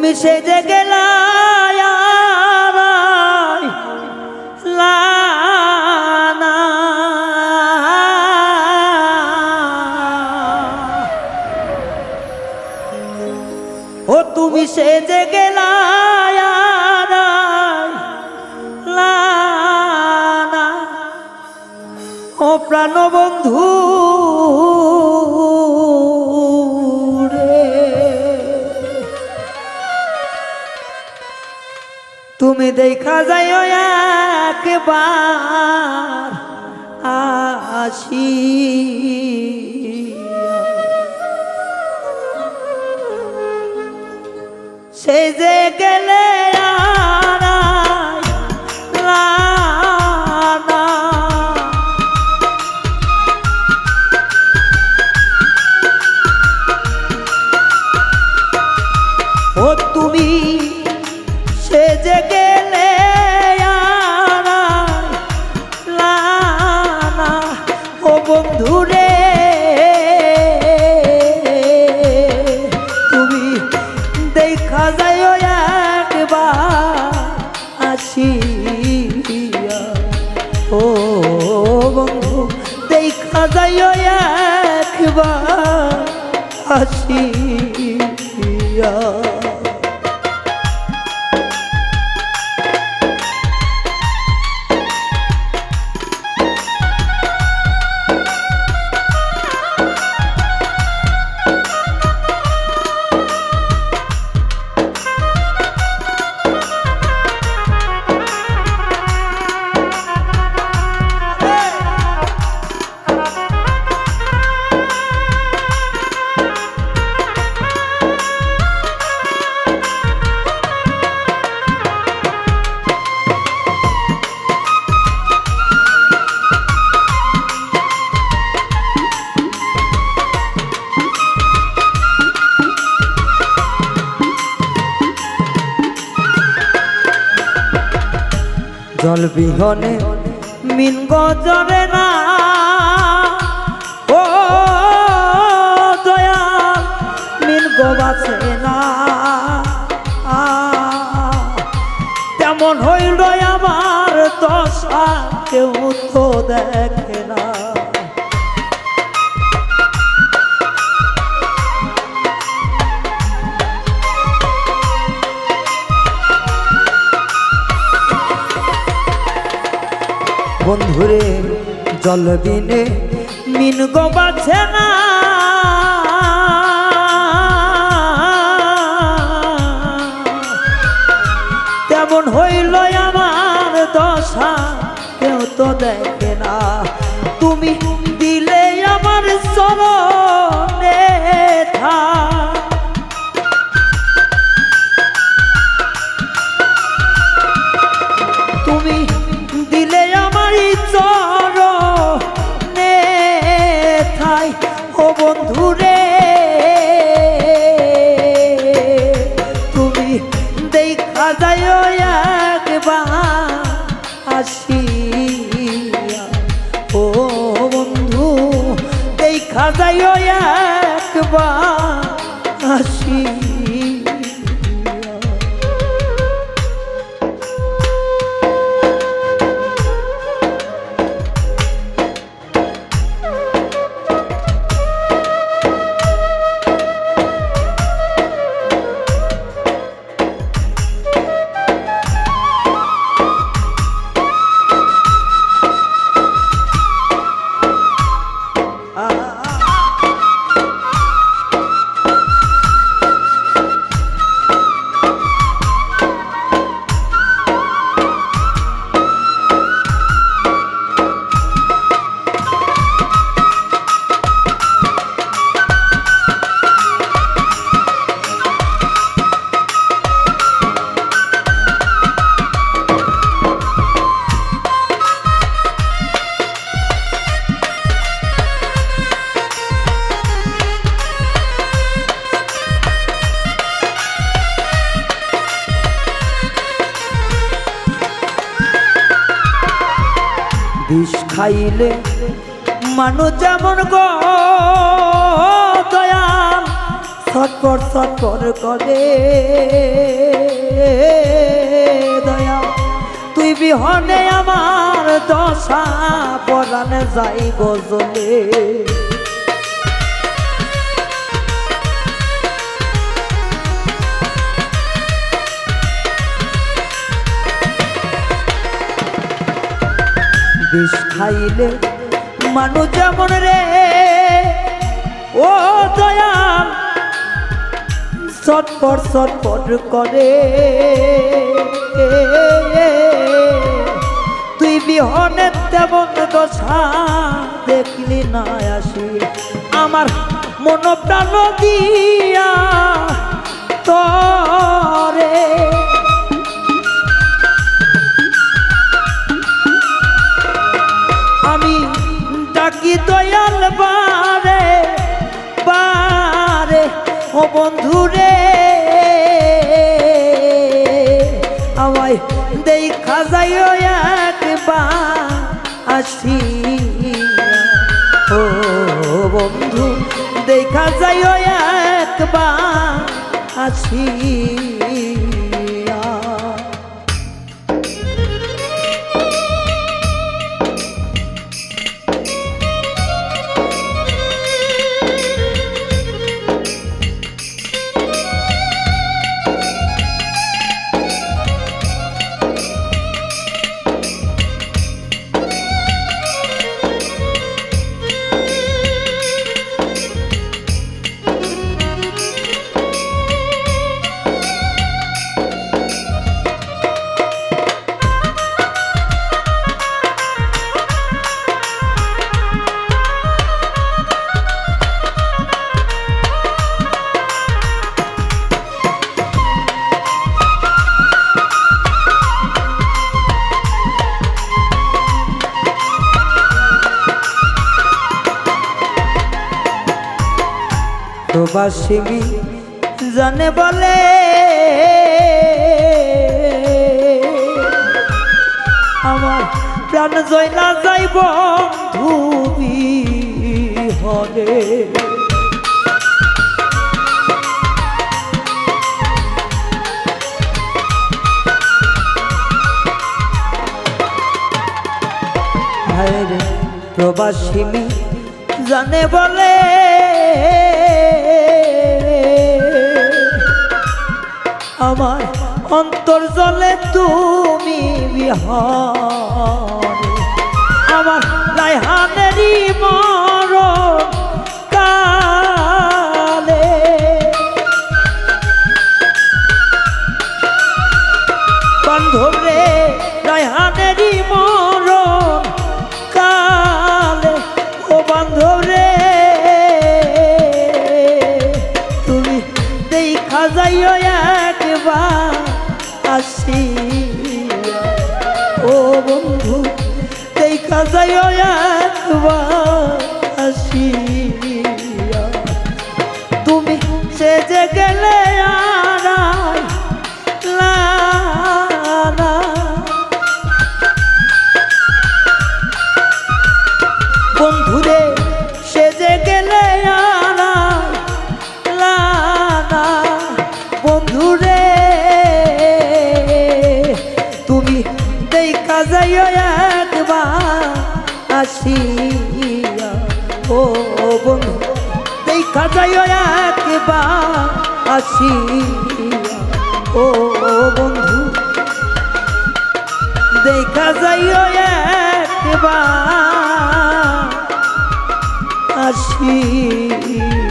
তুমি সে যে গেলায় লানা। ও তুমি সে যে গেলায় লানা। ও প্রাণবন্ধু দেখা যায় একবার আসি। আসিয়া জল বিহনে মিন গজরে না। ও দয়াল, মিন গবাছে না। তেমন হইল আমার দশা, কেউ তো দেখে না। বন্ধুরে জল বিনে মিন গোবাছে না? যায় একবার আসিয়া। ও বন্ধু দেখা যায় একবার আসিয়া। বিষ খাইলে মানুষ যেমন গো দয়াল ছটপট ছটপট করে। দয়া তুই বিহনে আমার দশা, পরাণে যাইব জলে। বিষ খাইলে মানুষ যেমন রে। ও দয়াল চটপট চটপট করে। তুই বিহনে তেমন দশা দেখলি না আসি। আমার মন প্রাণ দিয়া তরে। আসি। ও বন্ধু দেখা যাইও একবার আসিয়া প্রবাসিনী জানে বলে। আমার প্রাণ জয় না যাইব ধুবি হরে হায়রে প্রবাসিনী জানে বলে। আমার অন্তর জলে তুমি বিহারে। আমার রায়হানেরই যাইও একবার আসিয়া ও বন্ধু দেখা যাইও একবার আসিয়া ও বন্ধু দেখা যাইও একবার আসিয়া।